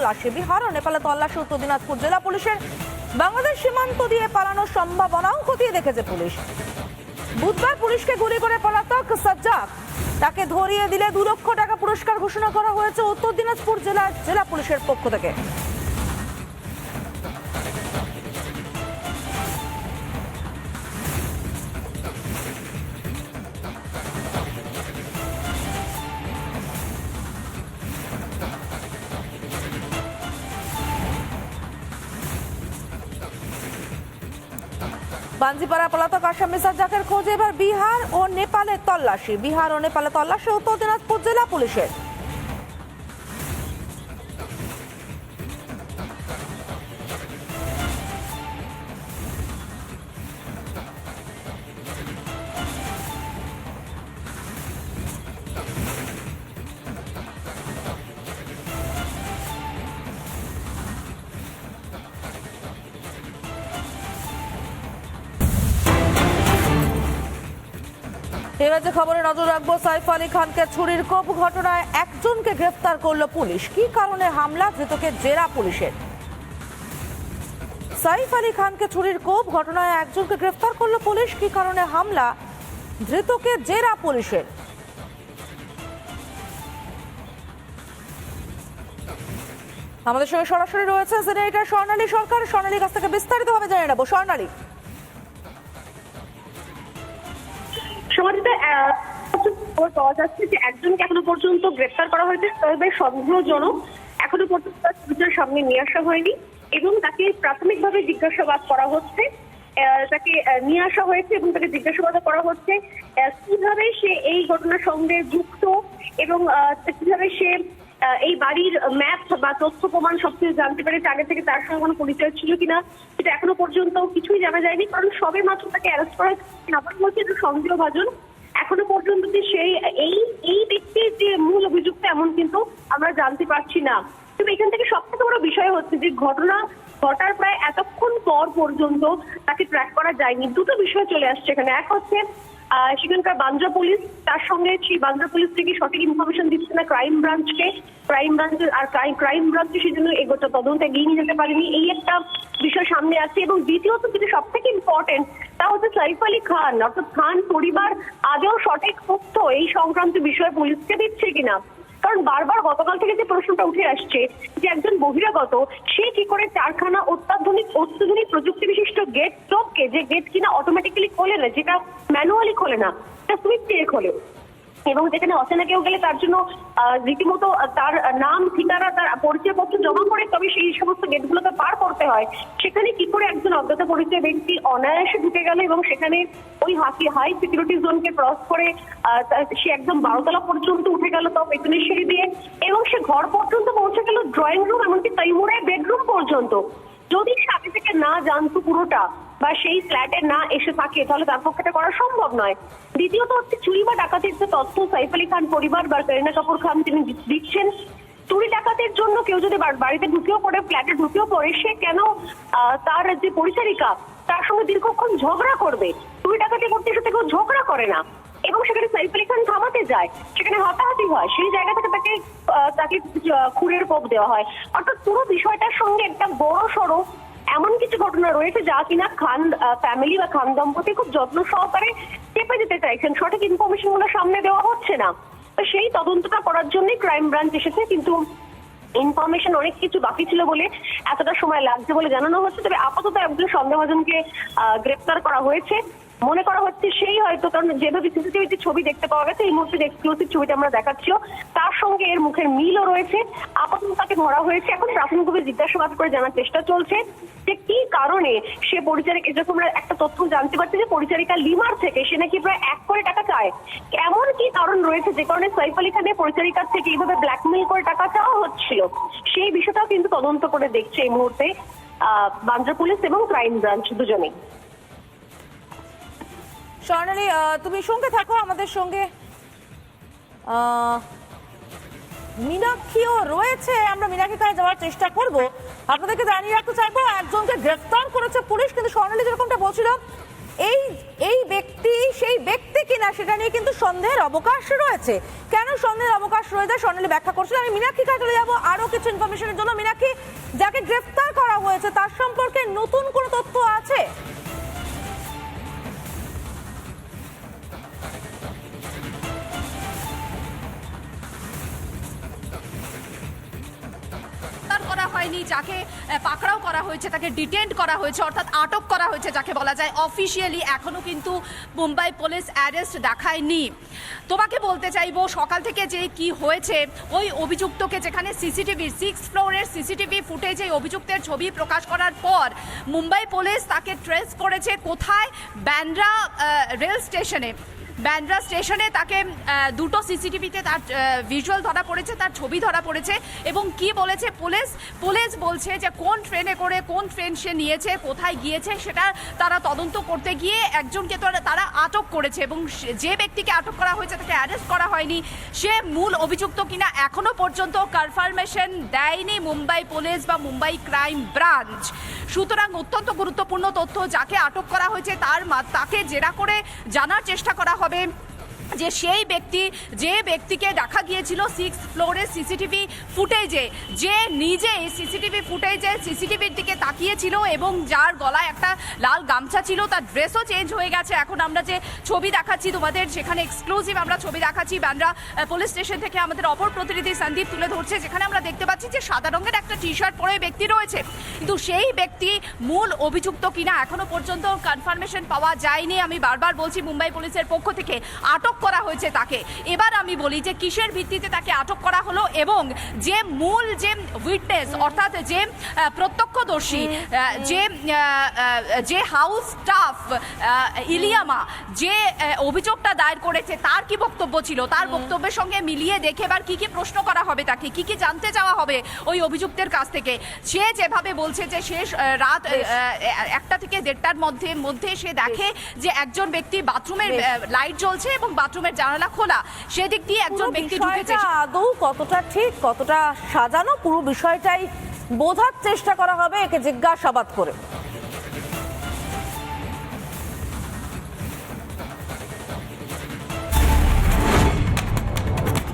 তল্লাশি বিহার নেপালে তল্লাশি উত্তর দিনাজপুর জেলা পুলিশের। বাংলাদেশ সীমান্ত দিয়ে পালানোর সম্ভাবনাও খতিয়ে দেখেছে পুলিশ। বুধবার পুলিশকে গুলি করে পলাতক সাজ্জাক তাকে ধরিয়ে দিলে দু লক্ষ টাকা পুরস্কার ঘোষণা করা হয়েছে উত্তর দিনাজপুর জেলার জেলা পুলিশের পক্ষ থেকে। বাঞ্জিপাড়া পলাতক আসামি সাজ্জাকের খোঁজে এবার বিহার ও নেপালে তল্লাশি। বিহার ও নেপালে তল্লাশি উত্তর দিনাজপুর জেলা পুলিশের। এবার খবরে নজর রাখব, সাইফ আলী খানকে ছুরির কোপ ঘটনায় একজনকে গ্রেফতার করল পুলিশ। কি কারণে হামলা? ধৃতকে জেরা পুলিশের। সাইফ আলী খানকে ছুরির কোপ ঘটনায় একজনকে গ্রেফতার করল পুলিশ। কি কারণে হামলা? ধৃতকে জেরা পুলিশের। আমাদের সঙ্গে সরাসরি রয়েছে সিনেটর স্বর্ণালী সরকার। স্বর্ণালীর কাছ থেকে বিস্তারিতভাবে জেনে নেব। স্বর্ণালী। সমাজে খবর পাওয়া যাচ্ছে যে একজনকে এখনও পর্যন্ত গ্রেফতার করা হয়েছে, তবে সন্দেহজনক এখনও পর্যন্ত তার সামনে নিয়ে আসা হয়নি এবং তাকে প্রাথমিকভাবে জিজ্ঞাসাবাদ করা হচ্ছে তাকে নিয়ে আসা হয়েছে এবং তাকে জিজ্ঞাসাবাদ করা হচ্ছে কীভাবে সে এই ঘটনার সঙ্গে যুক্ত এবং কীভাবে সে এই বাড়ির ম্যাপ বা তথ্য প্রমাণ সবকিছু জানতে পেরেছে আগে থেকে তার সঙ্গে কোনো পরিচয় ছিল কিনা, সেটা এখনও পর্যন্ত কিছুই জানা যায়নি, কারণ সবে মাত্র তাকে অ্যারেস্ট করা আবার বলছে এটা সন্দেহভাজন এখনও পর্যন্ত যে সেই, এই এই ব্যক্তির যে মূল অভিযুক্ত, এমন কিন্তু আমরা জানতে পারছি না। তবে এখান থেকে সব থেকে বড় বিষয় হচ্ছে যে ঘটনা ঘটার প্রায় এতক্ষণ পর পর্যন্ত তাকে ট্র্যাক করা যায়নি। দুটো বিষয় চলে আসছে এখানে। এক হচ্ছে সেখানকার বান্দ্রা পুলিশ, তার সঙ্গে সেই বান্দ্রা পুলিশ থেকে সঠিক ইনফরমেশন দিচ্ছে না ক্রাইম ব্রাঞ্চকে ক্রাইম ব্রাঞ্চ আর ক্রাইম ব্রাঞ্চ সেজন্য এগোটা তদন্ত এগিয়ে নিয়ে যেতে পারেনি। এই একটা বিষয় সামনে আছে এবং দ্বিতীয়ত যেটা সব থেকে ইম্পর্টেন্ট তা হচ্ছে সাইফ আলী খান। অর্থাৎ খান পরিবার আগেও সঠিক তথ্য এই সংক্রান্ত বিষয়ে পুলিশকে দিচ্ছে কিনা? কারণ বারবার গতকাল থেকে যে প্রশ্নটা উঠে আসছে যে একজন বহিরাগত, সে কি করে চারখানা অত্যাধুনিক অত্যাধুনিক প্রযুক্তি বিশিষ্ট গেট টপকে যে গেট কিনা অটোমেটিক্যালি খোলে না, যেটা ম্যানুয়ালি খোলে না, সেটা সুইচ দিয়ে খোলে। এবং যেখানে অচেনা কেউ গেলে তার জন্য রীতিমতো তার নাম, ঠিকানা পরিচয়পত্র জমা করে তবে সেই সমস্ত গেটগুলোকে পার করতে হয়। সেখানে কি করে একজন অজ্ঞাত পরিচয় ব্যক্তি অনায়াসে ঢুকে গেল এবং সেখানে ওই হাতি হাই সিকিউরিটি জোনকে ক্রস করে সে একদম বারোতলা পর্যন্ত উঠে গেল তাও পেছনের সিঁড়ি দিয়ে এবং সে ঘর পর্যন্ত পৌঁছে গেল ড্রয়িং রুম এমনকি তৈমুরের বেডরুম পর্যন্ত। যদি সে আগে থেকে না জানতো পুরোটা বা সেই ফ্ল্যাটে না এসে থাকে, তাহলে তার পক্ষে এটা করা সম্ভব নয়। দ্বিতীয়ত হচ্ছে চুরি বা ডাকাতির যে তথ্য, সাইফ আলী খান পরিবার বা করিনা কাপুর খান তিনি দিচ্ছেন চুরি ডাকাতের জন্য কেউ যদি বাড়িতে ঢুকেও পড়ে ফ্ল্যাটে ঢুকেও পড়ে, সে কেন তার যে পরিচারিকা, তার সঙ্গে দীর্ঘক্ষণ ঝগড়া করবে? চুরি ডাকাতি করতে এসে কেউ ঝগড়া করে না। এবং সেখানে সাইফ আলী খান থামাতে যায়। সেখানে হাতাহাতি হয়। সেই জায়গা থেকে তাকে তাকে খুনের কোপ দেওয়া হয়। অর্থাৎ পুরো বিষয়টার সঙ্গে একটা বড় সড়ো এমন কিছু ঘটনা রয়েছে যা কিনা খান ফ্যামিলি বা খান দম্পতি খুব যত্ন সহকারে চেপে যেতে চাইছেন। সঠিক ইনফরমেশনগুলো সামনে দেওয়া হচ্ছে না। সেই তদন্তটা করার জন্যই ক্রাইম ব্রাঞ্চ এসেছে, কিন্তু ইনফরমেশন অনেক কিছু বাকি ছিল বলে এতটা সময় লাগছে বলে জানানো হচ্ছে। তবে আপাতত একজন সন্দেহজনকে গ্রেপ্তার করা হয়েছে। মনে করা হচ্ছে সেই হয়তো, কারণ যেভাবে সিসিটিভিতে ছবি দেখতে পাওয়া গেছে, এই মুহূর্তে এক্সক্লুসিভ ছবিটা আমরা দেখাচ্ছিও, তার সঙ্গে এর মুখের মিলও রয়েছে। আপাতত তাকে ধরা হয়েছে। এখন প্রাথমিকভাবে জিজ্ঞাসাবাদ করে জানার চেষ্টা চলছে যে কি কারণে সে পরিচারিকা যেরকম আমরা একটা তথ্য জানতে পারছি যে পরিচারিকা লিমার থেকে সে নাকি প্রায় এক করে টাকা রয়েছে যে কারণে সাইফ আলী খানের পরিচারিকার থেকে এইভাবে ব্ল্যাকমেল করে টাকা চাওয়া হচ্ছিল। সেই বিষয়টাও কিন্তু তদন্ত করে দেখছে এই মুহূর্তে বান্দ্রা পুলিশ এবং ক্রাইম ব্রাঞ্চ দুজনেই। স্বর্ণালী তুমি সঙ্গে থাকো আমাদের সঙ্গে। মীনাক্ষীও রয়েছে, আমরা মীনাক্ষীর কাছে যাওয়ার চেষ্টা করব। আপনাদেরকে জানিয়ে রাখতে চাইব, একজনকে গ্রেফতার করেছে পুলিশ, কিন্তু স্বর্ণালী যেরকমটা বলছিল, এই এই ব্যক্তি সেই ব্যক্তি ব্যক্তি কিনা সেটা নিয়ে কিন্তু সন্দেহের অবকাশ রয়েছে। কেন সন্দেহের অবকাশ রয়েছে? সোনালি ব্যাখ্যা করছিল আমি মীনাক্ষী চলে যাব। আরও কিছু ইনফরমেশনের জন্য মীনাক্ষী, যাকে গ্রেফতার করা হয়েছে, তার সম্পর্কে নতুন কোনো তথ্য আছে? যাকে পাকড়াও করা হয়েছে, তাকে ডিটেন্ড করা হয়েছে, অর্থাৎ আটক করা হয়েছে যাকে বলা যায় অফিসিয়ালি এখনও কিন্তু মুম্বাই পুলিশ অ্যারেস্ট দেখায়নি। তোমাকে বলতে চাইব, সকাল থেকে যে কি হয়েছে, ওই অভিযুক্তকে যেখানে সিসিটিভি সিক্স ফ্লোরের সিসিটিভি ফুটেজে অভিযুক্তের ছবি প্রকাশ করার পর মুম্বাই পুলিশ তাকে ট্রেস করেছে কোথায়? ব্যান্ড্রা রেল স্টেশনে ব্যান্ড্রা স্টেশনে তাকে দুটো সিসিটিভিতে তার ভিজুয়াল ধরা পড়েছে, তার ছবি ধরা পড়েছে এবং কি বলেছে পুলিশ? পুলিশ বলছে যে কোন ট্রেনে করে, কোন ট্রেন সে নিয়েছে, কোথায় গিয়েছে সেটা তারা তদন্ত করতে গিয়ে একজনকে তো তারা আটক করেছে এবং যে ব্যক্তিকে আটক করা হয়েছে তাকে অ্যারেস্ট করা হয়নি। সে মূল অভিযুক্ত কিনা এখনও পর্যন্ত কনফার্মেশন দেয়নি মুম্বাই পুলিশ বা মুম্বাই ক্রাইম ব্রাঞ্চ সুতরাং অত্যন্ত গুরুত্বপূর্ণ তথ্য যাকে আটক করা হয়েছে তার তাকে জেরা করে জানার চেষ্টা করা হবে। যে সেই ব্যক্তি, যে ব্যক্তিকে দেখা গিয়েছিল সিক্স ফ্লোরের সিসিটিভি ফুটেজে, যে নিজে সিসিটিভি ফুটেজে সিসিটিভির দিকে তাকিয়েছিল এবং যার গলায় একটা লাল গামছা ছিল, তার ড্রেসও চেঞ্জ হয়ে গেছে। এখন আমরা যে ছবি দেখাচ্ছি, তোমাদের সেখানে এক্সক্লুসিভ আমরা ছবি দেখাচ্ছি, বান্দ্রা পুলিশ স্টেশন থেকে আমাদের অপর প্রতিনিধি সন্দীপ তুলে ধরছে, যেখানে আমরা দেখতে পাচ্ছি যে সাদা রঙের একটা টি শার্ট পরে ব্যক্তি রয়েছে। কিন্তু সেই ব্যক্তি মূল অভিযুক্ত কিনা এখনও পর্যন্ত কনফার্মেশন পাওয়া যায়নি। আমি বারবার বলছি, মুম্বাই পুলিশের পক্ষ থেকে আটক করা হয়েছে তাকে। এবার আমি বলি যে কিসের ভিত্তিতে তাকে আটক করা হলো এবং যে মূল যে উইটনেস অর্থাৎ যে প্রত্যক্ষদর্শী যে যে হাউস স্টাফ ইলিয়ামা যে অভিযোগটা দায়ের করেছে তার কি বক্তব্য ছিল? তার বক্তব্যের সঙ্গে মিলিয়ে দেখে এবার কি কি প্রশ্ন করা হবে তাকে কি কি জানতে চাওয়া হবে ওই অভিযুক্তের কাছ থেকে। সে যেভাবে বলছে যে শেষ রাত একটা থেকে দেড়টার মধ্যে মধ্যে সে দেখে যে একজন ব্যক্তি বাথরুমের লাইট জ্বলছে এবং বাথরুমের জানালা খোলা। সেদিক দিয়ে একজন ব্যক্তি ঢুকেছে। আদৌ কতটা ঠিক কতটা সাজানো পুরো বিষয়টাই বোঝার চেষ্টা করা হবে একে জিজ্ঞাসাবাদ করে।